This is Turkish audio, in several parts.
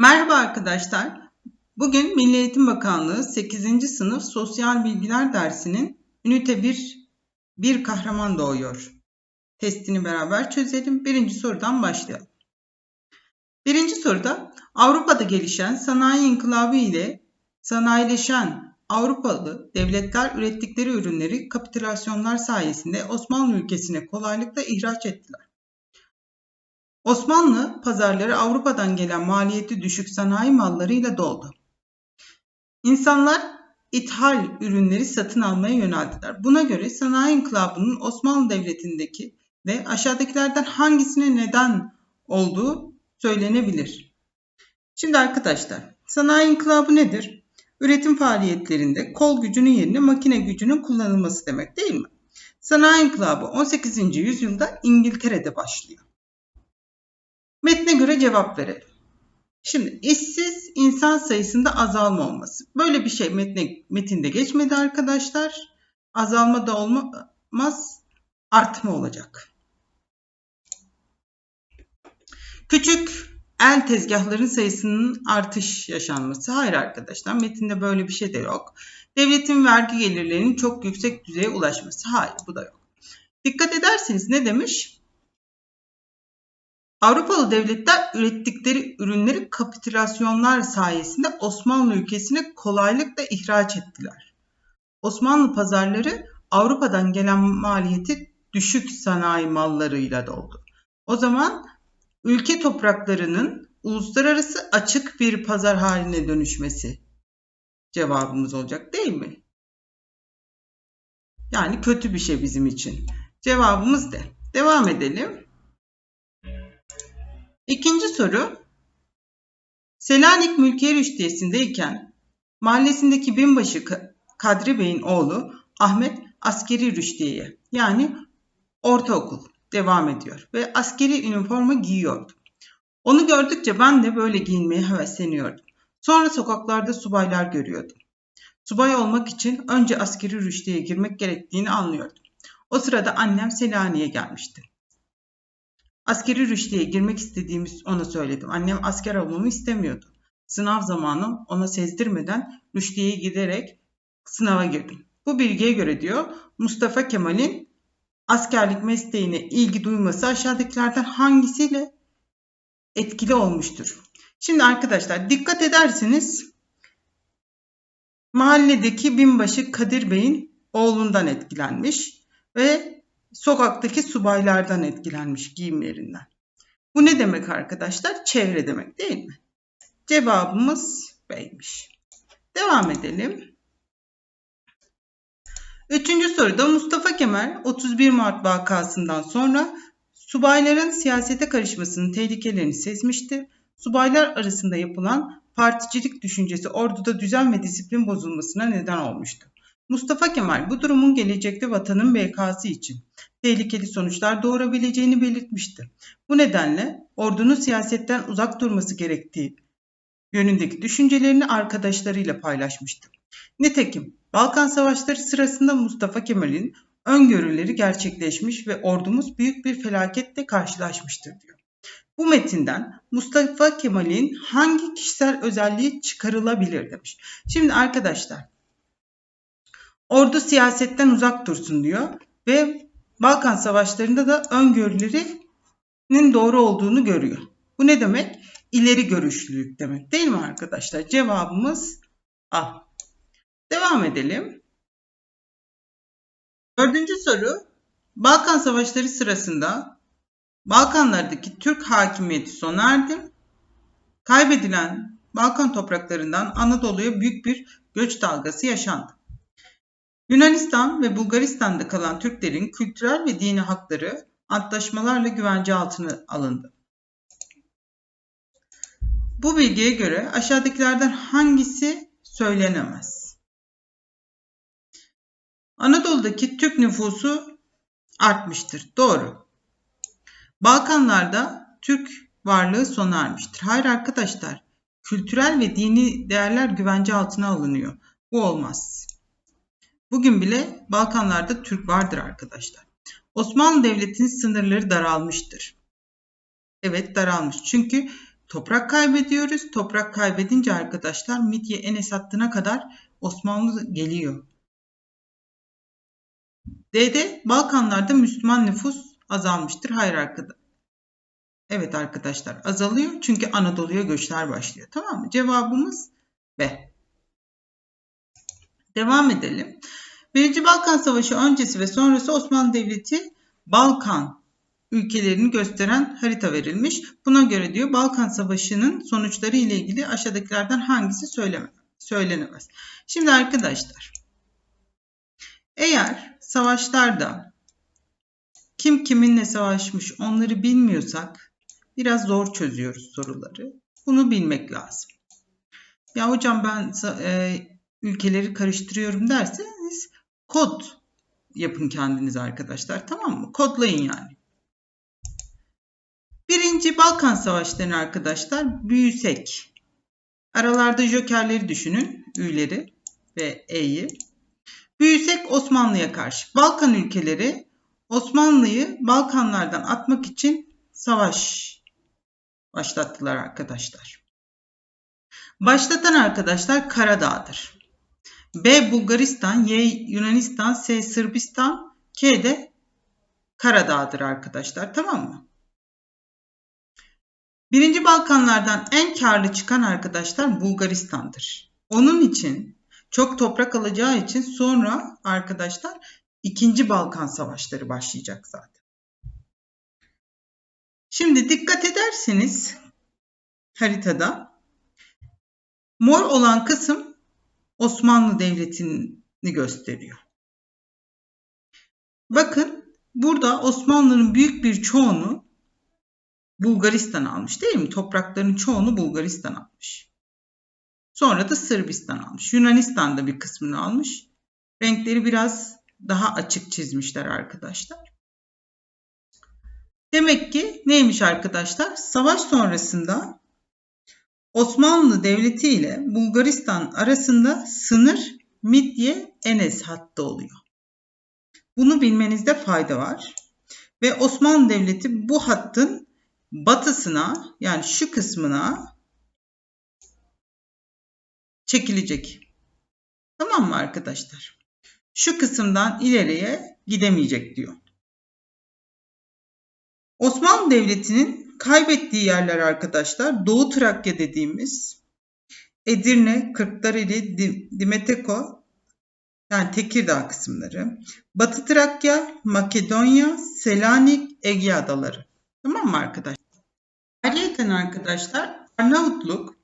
Merhaba arkadaşlar. Bugün Milli Eğitim Bakanlığı 8. sınıf Sosyal Bilgiler dersinin ünite 1 bir kahraman doğuyor. Testini beraber çözelim. Birinci sorudan başlayalım. Birinci soruda Avrupa'da gelişen sanayi inkılabı ile sanayileşen Avrupalı devletler ürettikleri ürünleri kapitülasyonlar sayesinde Osmanlı ülkesine kolaylıkla ihraç ettiler. Osmanlı pazarları Avrupa'dan gelen maliyeti düşük sanayi mallarıyla doldu. İnsanlar ithal ürünleri satın almaya yöneldiler. Buna göre sanayi inkılabının Osmanlı Devleti'ndeki ve aşağıdakilerden hangisine neden olduğu söylenebilir. Şimdi arkadaşlar sanayi inkılabı nedir? Üretim faaliyetlerinde kol gücünün yerine makine gücünün kullanılması demek değil mi? Sanayi inkılabı 18. yüzyılda İngiltere'de başlıyor. Metne göre cevap verelim. Şimdi işsiz insan sayısında azalma olması. Böyle bir şey metne, metinde geçmedi arkadaşlar. Azalma da olmaz, artma olacak. Küçük el tezgahların sayısının artış yaşanması. Hayır arkadaşlar metinde böyle bir şey de yok. Devletin vergi gelirlerinin çok yüksek düzeye ulaşması. Hayır bu da yok. Dikkat ederseniz ne demiş? Avrupalı devletler ürettikleri ürünleri kapitülasyonlar sayesinde Osmanlı ülkesine kolaylıkla ihraç ettiler. Osmanlı pazarları Avrupa'dan gelen maliyeti düşük sanayi mallarıyla doldu. O zaman ülke topraklarının uluslararası açık bir pazar haline dönüşmesi cevabımız olacak değil mi? Yani kötü bir şey bizim için. Cevabımız de. Devam edelim. İkinci soru. Selanik Mülkiye Rüştiyesi'ndeyken mahallesindeki binbaşı Kadri Bey'in oğlu Ahmet askeri rüştiyeye yani ortaokul devam ediyor ve askeri üniforma giyiyordu. Onu gördükçe ben de böyle giyinmeye hevesleniyordum. Sonra sokaklarda subaylar görüyordum. Subay olmak için önce askeri rüştiye girmek gerektiğini anlıyordum. O sırada annem Selanik'e gelmişti. Askeri rüştiye girmek istediğimi ona söyledim. Annem asker olmamı istemiyordu. Sınav zamanı ona sezdirmeden rüştiyeye giderek sınava girdim. Bu bilgiye göre diyor Mustafa Kemal'in askerlik mesleğine ilgi duyması aşağıdakilerden hangisiyle etkili olmuştur? Şimdi arkadaşlar dikkat ederseniz mahalledeki binbaşı Kadir Bey'in oğlundan etkilenmiş ve sokaktaki subaylardan etkilenmiş giyimlerinden. Bu ne demek arkadaşlar? Çevre demek değil mi? Cevabımız B'ymiş. Devam edelim. Üçüncü soruda Mustafa Kemal 31 Mart vakasından sonra subayların siyasete karışmasının tehlikelerini sezmişti. Subaylar arasında yapılan particilik düşüncesi orduda düzen ve disiplin bozulmasına neden olmuştu. Mustafa Kemal bu durumun gelecekte vatanın bekası için tehlikeli sonuçlar doğurabileceğini belirtmişti. Bu nedenle ordunun siyasetten uzak durması gerektiği yönündeki düşüncelerini arkadaşlarıyla paylaşmıştı. Nitekim Balkan Savaşları sırasında Mustafa Kemal'in öngörüleri gerçekleşmiş ve ordumuz büyük bir felaketle karşılaşmıştır diyor. Bu metinden Mustafa Kemal'in hangi kişisel özelliği çıkarılabilir demiş. Şimdi arkadaşlar ordu siyasetten uzak dursun diyor ve Balkan Savaşları'nda da öngörülerinin doğru olduğunu görüyor. Bu ne demek? İleri görüşlülük demek değil mi arkadaşlar? Cevabımız A. Devam edelim. Dördüncü soru. Balkan Savaşları sırasında Balkanlardaki Türk hakimiyeti sona erdi. Kaybedilen Balkan topraklarından Anadolu'ya büyük bir göç dalgası yaşandı. Yunanistan ve Bulgaristan'da kalan Türklerin kültürel ve dini hakları antlaşmalarla güvence altına alındı. Bu bilgiye göre aşağıdakilerden hangisi söylenemez? Anadolu'daki Türk nüfusu artmıştır. Doğru. Balkanlarda Türk varlığı sona ermiştir. Hayır arkadaşlar. Kültürel ve dini değerler güvence altına alınıyor. Bu olmaz. Bugün bile Balkanlarda Türk vardır arkadaşlar. Osmanlı Devleti'nin sınırları daralmıştır. Evet daralmış. Çünkü toprak kaybediyoruz. Toprak kaybedince arkadaşlar Midye Enes hattına kadar Osmanlı geliyor. D'de Balkanlarda Müslüman nüfus azalmıştır. Hayır arkadaşlar. Evet arkadaşlar azalıyor çünkü Anadolu'ya göçler başlıyor. Tamam mı? Cevabımız B. Devam edelim. Birinci Balkan Savaşı öncesi ve sonrası Osmanlı Devleti Balkan ülkelerini gösteren harita verilmiş. Buna göre diyor Balkan Savaşı'nın sonuçları ile ilgili aşağıdakilerden hangisi söyleme, söylenemez. Şimdi arkadaşlar eğer savaşlarda kim kiminle savaşmış onları bilmiyorsak biraz zor çözüyoruz soruları. Bunu bilmek lazım. Ya hocam ben e, ülkeleri karıştırıyorum derseniz kod yapın kendiniz arkadaşlar tamam mı? Kodlayın yani. Birinci Balkan Savaşları'nı arkadaşlar büyüsek. Aralarda jokerleri düşünün. Ü'leri ve E'yi. Büyüsek Osmanlı'ya karşı. Balkan ülkeleri Osmanlı'yı Balkanlardan atmak için savaş başlattılar arkadaşlar. Başlatan arkadaşlar Karadağ'dır. B. Bulgaristan, Y. Yunanistan, S. Sırbistan, K. de Karadağ'dır arkadaşlar. Tamam mı? Birinci Balkanlardan en karlı çıkan arkadaşlar Bulgaristan'dır. Onun için çok toprak alacağı için sonra arkadaşlar ikinci Balkan Savaşları başlayacak zaten. Şimdi dikkat ederseniz haritada mor olan kısım Osmanlı Devleti'ni gösteriyor. Bakın burada Osmanlı'nın büyük bir çoğunu Bulgaristan almış değil mi? Toprakların çoğunu Bulgaristan almış. Sonra da Sırbistan almış. Yunanistan da bir kısmını almış. Renkleri biraz daha açık çizmişler arkadaşlar. Demek ki neymiş arkadaşlar? Savaş sonrasında Osmanlı Devleti ile Bulgaristan arasında sınır Midye Enes hattı oluyor. Bunu bilmenizde fayda var. Ve Osmanlı Devleti bu hattın batısına yani şu kısmına çekilecek. Tamam mı arkadaşlar? Şu kısımdan ileriye gidemeyecek diyor. Osmanlı Devleti'nin kaybettiği yerler arkadaşlar Doğu Trakya dediğimiz Edirne, Kırklareli, Dimeteko yani Tekirdağ kısımları. Batı Trakya, Makedonya, Selanik, Ege Adaları. Tamam mı arkadaşlar? Ayrıca arkadaşlar Arnavutluk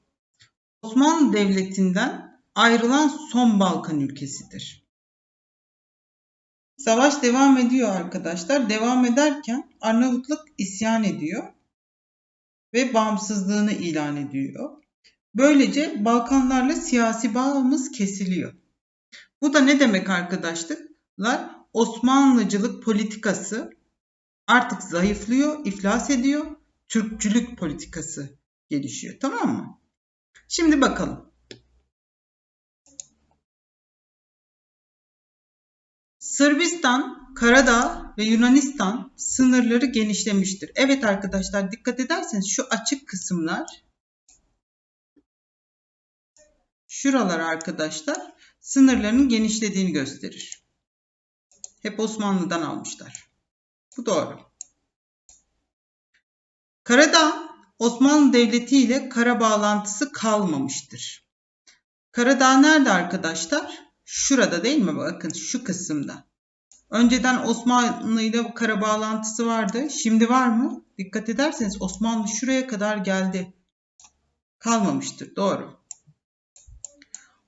Osmanlı Devleti'nden ayrılan son Balkan ülkesidir. Savaş devam ediyor arkadaşlar. Devam ederken Arnavutluk isyan ediyor ve bağımsızlığını ilan ediyor. Böylece Balkanlarla siyasi bağımız kesiliyor. Bu da ne demek arkadaşlar? Osmanlıcılık politikası artık zayıflıyor, iflas ediyor. Türkçülük politikası gelişiyor. Tamam mı? Şimdi bakalım. Sırbistan, Karadağ ve Yunanistan sınırları genişlemiştir. Evet arkadaşlar dikkat ederseniz şu açık kısımlar şuralar arkadaşlar sınırlarının genişlediğini gösterir. Hep Osmanlı'dan almışlar. Bu doğru. Karadağ Osmanlı Devleti ile kara bağlantısı kalmamıştır. Karadağ nerede arkadaşlar? Şurada değil mi? Bakın şu kısımda. Önceden Osmanlı ile kara bağlantısı vardı. Şimdi var mı? Dikkat ederseniz Osmanlı şuraya kadar geldi. Kalmamıştır. Doğru.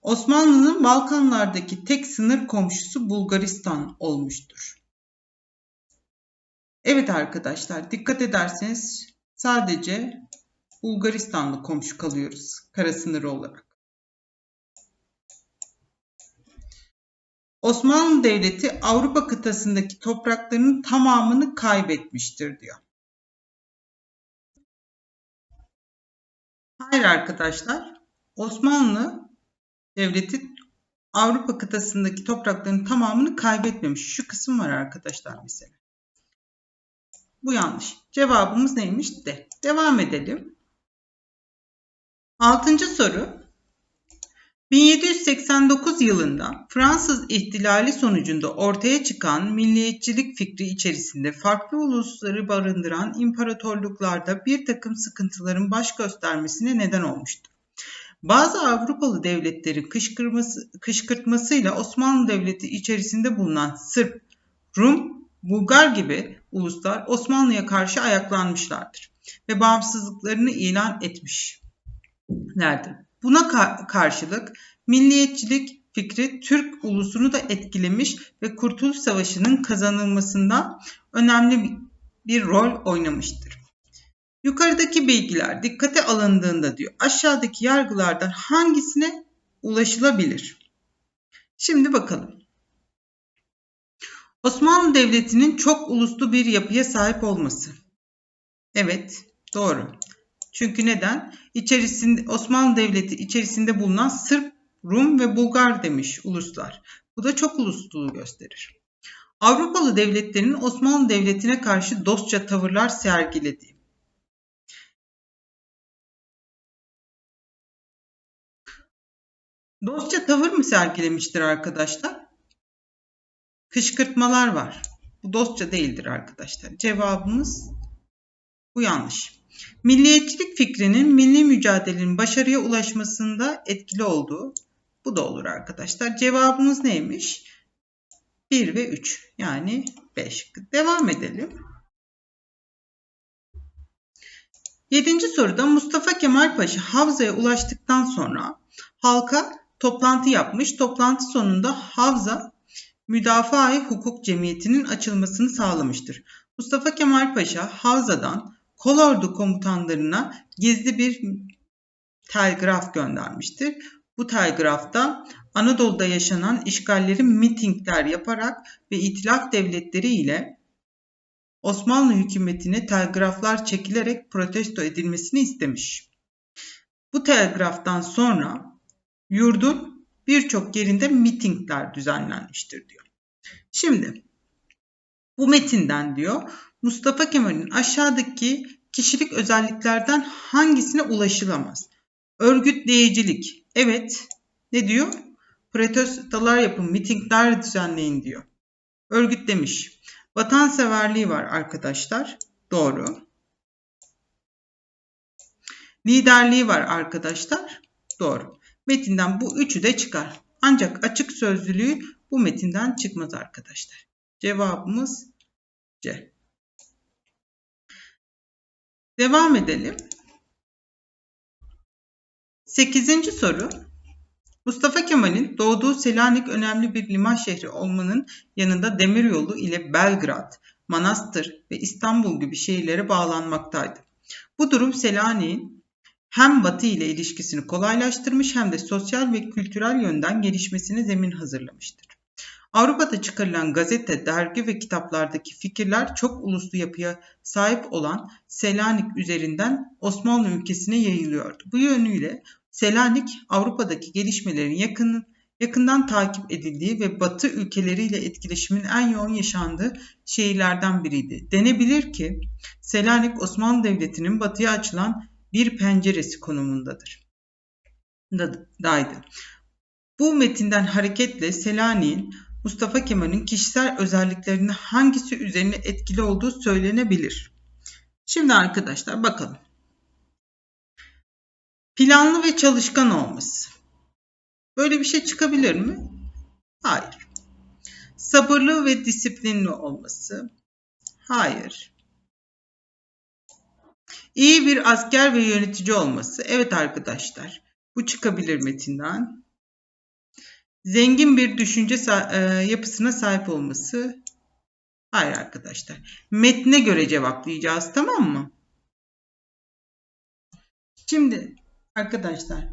Osmanlı'nın Balkanlardaki tek sınır komşusu Bulgaristan olmuştur. Evet arkadaşlar dikkat ederseniz sadece Bulgaristan'la komşu kalıyoruz kara sınırı olarak. Osmanlı Devleti Avrupa kıtasındaki topraklarının tamamını kaybetmiştir diyor. Hayır arkadaşlar. Osmanlı Devleti Avrupa kıtasındaki toprakların tamamını kaybetmemiş. Şu kısım var arkadaşlar mesela. Bu yanlış. Cevabımız neymiş? De. Devam edelim. Altıncı soru. 1789 yılında Fransız ihtilali sonucunda ortaya çıkan milliyetçilik fikri içerisinde farklı ulusları barındıran imparatorluklarda bir takım sıkıntıların baş göstermesine neden olmuştur. Bazı Avrupalı devletlerin kışkırtması, kışkırtmasıyla Osmanlı Devleti içerisinde bulunan Sırp, Rum, Bulgar gibi uluslar Osmanlı'ya karşı ayaklanmışlardır ve bağımsızlıklarını ilan etmişlerdir. Buna ka- karşılık milliyetçilik fikri Türk ulusunu da etkilemiş ve Kurtuluş Savaşı'nın kazanılmasında önemli bir rol oynamıştır. Yukarıdaki bilgiler dikkate alındığında diyor aşağıdaki yargılardan hangisine ulaşılabilir? Şimdi bakalım. Osmanlı Devleti'nin çok uluslu bir yapıya sahip olması. Evet, doğru. Çünkü neden? İçerisinde Osmanlı Devleti içerisinde bulunan Sırp, Rum ve Bulgar demiş uluslar. Bu da çok ulusluğu gösterir. Avrupalı devletlerin Osmanlı Devleti'ne karşı dostça tavırlar sergilediği. Dostça tavır mı sergilemiştir arkadaşlar? Kışkırtmalar var. Bu dostça değildir arkadaşlar. Cevabımız bu yanlış. Milliyetçilik fikrinin milli mücadelenin başarıya ulaşmasında etkili olduğu bu da olur arkadaşlar. Cevabımız neymiş? 1 ve 3 yani 5. Devam edelim. Yedinci soruda Mustafa Kemal Paşa Havza'ya ulaştıktan sonra halka toplantı yapmış. Toplantı sonunda Havza Müdafaa-i Hukuk Cemiyeti'nin açılmasını sağlamıştır. Mustafa Kemal Paşa Havza'dan kolordu komutanlarına gizli bir telgraf göndermiştir. Bu telgrafta Anadolu'da yaşanan işgalleri mitingler yaparak ve itilaf devletleri ile Osmanlı hükümetine telgraflar çekilerek protesto edilmesini istemiş. Bu telgraftan sonra yurdun birçok yerinde mitingler düzenlenmiştir diyor. Şimdi bu metinden diyor Mustafa Kemal'in aşağıdaki kişilik özelliklerden hangisine ulaşılamaz? Örgütleyicilik. Evet. Ne diyor? Protestolar yapın, mitingler düzenleyin diyor. Örgütlemiş. Vatanseverliği var arkadaşlar. Doğru. Liderliği var arkadaşlar. Doğru. Metinden bu üçü de çıkar. Ancak açık sözlülüğü bu metinden çıkmaz arkadaşlar. Cevabımız C. Devam edelim. Sekizinci soru. Mustafa Kemal'in doğduğu Selanik önemli bir liman şehri olmanın yanında demiryolu ile Belgrad, Manastır ve İstanbul gibi şehirlere bağlanmaktaydı. Bu durum Selanik'in hem Batı ile ilişkisini kolaylaştırmış hem de sosyal ve kültürel yönden gelişmesine zemin hazırlamıştır. Avrupa'da çıkarılan gazete, dergi ve kitaplardaki fikirler çok uluslu yapıya sahip olan Selanik üzerinden Osmanlı ülkesine yayılıyordu. Bu yönüyle Selanik Avrupa'daki gelişmelerin yakın, yakından takip edildiği ve Batı ülkeleriyle etkileşimin en yoğun yaşandığı şehirlerden biriydi. Denebilir ki Selanik Osmanlı Devleti'nin batıya açılan bir penceresi konumundadır. Daydı. Bu metinden hareketle Selanik'in Mustafa Kemal'in kişisel özelliklerinde hangisi üzerine etkili olduğu söylenebilir. Şimdi arkadaşlar bakalım. Planlı ve çalışkan olması. Böyle bir şey çıkabilir mi? Hayır. Sabırlı ve disiplinli olması. Hayır. İyi bir asker ve yönetici olması. Evet arkadaşlar. Bu çıkabilir metinden. Zengin bir düşünce e, yapısına sahip olması. Hayır arkadaşlar. Metne göre cevaplayacağız tamam mı? Şimdi arkadaşlar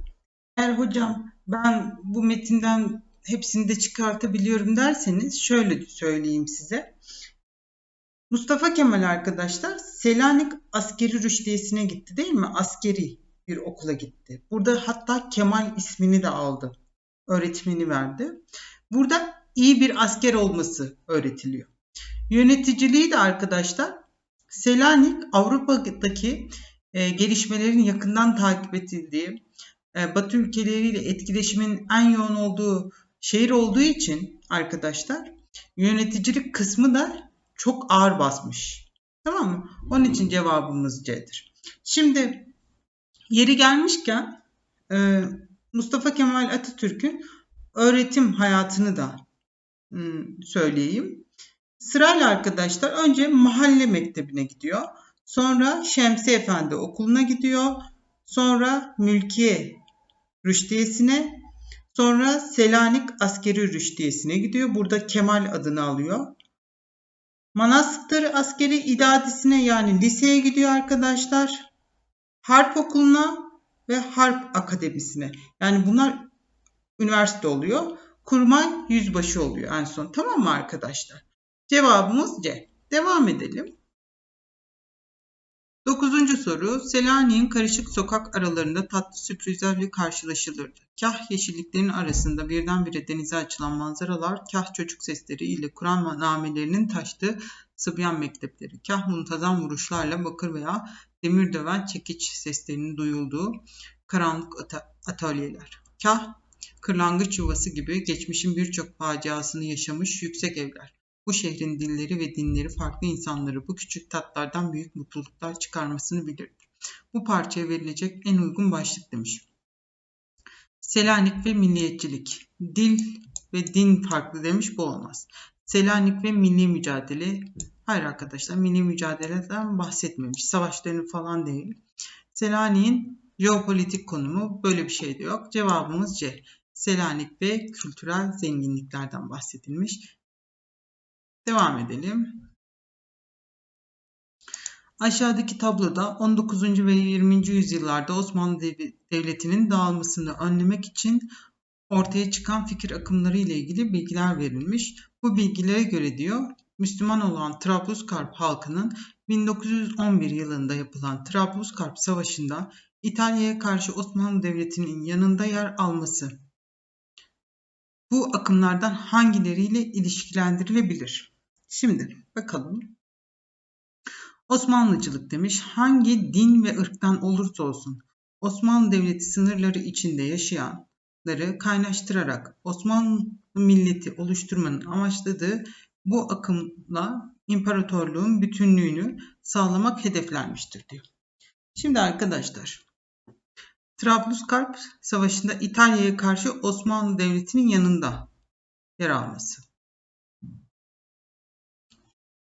eğer hocam ben bu metinden hepsini de çıkartabiliyorum derseniz şöyle söyleyeyim size. Mustafa Kemal arkadaşlar Selanik Askeri Rüştiyesi'ne gitti değil mi? Askeri bir okula gitti. Burada hatta Kemal ismini de aldı öğretmeni verdi. Burada iyi bir asker olması öğretiliyor. Yöneticiliği de arkadaşlar Selanik Avrupa'daki e, gelişmelerin yakından takip edildiği, e, Batı ülkeleriyle etkileşimin en yoğun olduğu şehir olduğu için arkadaşlar yöneticilik kısmı da çok ağır basmış. Tamam mı? Onun için cevabımız C'dir. Şimdi yeri gelmişken e, Mustafa Kemal Atatürk'ün öğretim hayatını da hmm, söyleyeyim. Sırayla arkadaşlar önce mahalle mektebine gidiyor. Sonra Şemsi Efendi okuluna gidiyor. Sonra Mülkiye Rüştiyesi'ne. Sonra Selanik Askeri Rüştiyesi'ne gidiyor. Burada Kemal adını alıyor. Manastır Askeri İdadisi'ne yani liseye gidiyor arkadaşlar. Harp Okulu'na ve Harp Akademisi'ne. Yani bunlar üniversite oluyor. Kurmay yüzbaşı oluyor en son. Tamam mı arkadaşlar? Cevabımız C. Devam edelim. Dokuzuncu soru. Selanik'in karışık sokak aralarında tatlı sürprizlerle karşılaşılırdı. Kah yeşilliklerin arasında birdenbire denize açılan manzaralar, kah çocuk sesleri ile Kur'an namelerinin taştığı Sıbyan mektepleri, kah muntazam vuruşlarla bakır veya demir döven çekiç seslerinin duyulduğu karanlık atölyeler, kah kırlangıç yuvası gibi geçmişin birçok faciasını yaşamış yüksek evler. Bu şehrin dilleri ve dinleri farklı insanları bu küçük tatlardan büyük mutluluklar çıkarmasını bilirdi. Bu parçaya verilecek en uygun başlık demiş. Selanik ve milliyetçilik. Dil ve din farklı demiş bu olmaz. Selanik ve milli mücadele. Hayır arkadaşlar milli mücadeleden bahsetmemiş. Savaşlarını falan değil. Selanik'in jeopolitik konumu böyle bir şey de yok. Cevabımız C. Selanik ve kültürel zenginliklerden bahsedilmiş. Devam edelim. Aşağıdaki tabloda 19. ve 20. yüzyıllarda Osmanlı Devleti'nin dağılmasını önlemek için ortaya çıkan fikir akımları ile ilgili bilgiler verilmiş. Bu bilgilere göre diyor, Müslüman olan Trablusgarp halkının 1911 yılında yapılan Trablusgarp Savaşı'nda İtalya'ya karşı Osmanlı Devleti'nin yanında yer alması bu akımlardan hangileriyle ilişkilendirilebilir? Şimdi bakalım. Osmanlıcılık demiş. Hangi din ve ırktan olursa olsun Osmanlı Devleti sınırları içinde yaşayanları kaynaştırarak Osmanlı milleti oluşturmanın amaçladığı bu akımla imparatorluğun bütünlüğünü sağlamak hedeflenmiştir diyor. Şimdi arkadaşlar Trablusgarp Savaşı'nda İtalya'ya karşı Osmanlı Devleti'nin yanında yer alması.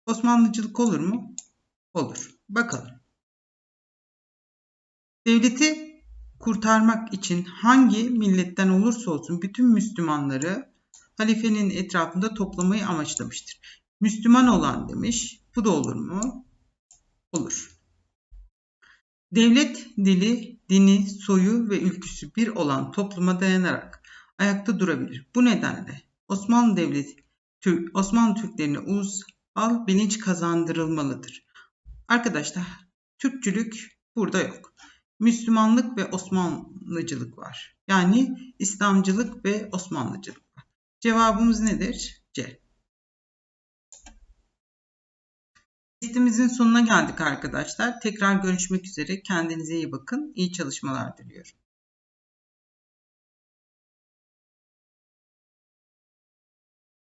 Osmanlıcılık olur mu? Olur. Bakalım. Devleti kurtarmak için hangi milletten olursa olsun bütün Müslümanları halifenin etrafında toplamayı amaçlamıştır. Müslüman olan demiş. Bu da olur mu? Olur. Devlet dili, dini, soyu ve ülküsü bir olan topluma dayanarak ayakta durabilir. Bu nedenle Osmanlı Devleti Türk, Osmanlı Türklerine ulusal bilinç kazandırılmalıdır. Arkadaşlar Türkçülük burada yok. Müslümanlık ve Osmanlıcılık var. Yani İslamcılık ve Osmanlıcılık. Cevabımız nedir? C. Testimizin sonuna geldik arkadaşlar. Tekrar görüşmek üzere. Kendinize iyi bakın. İyi çalışmalar diliyorum.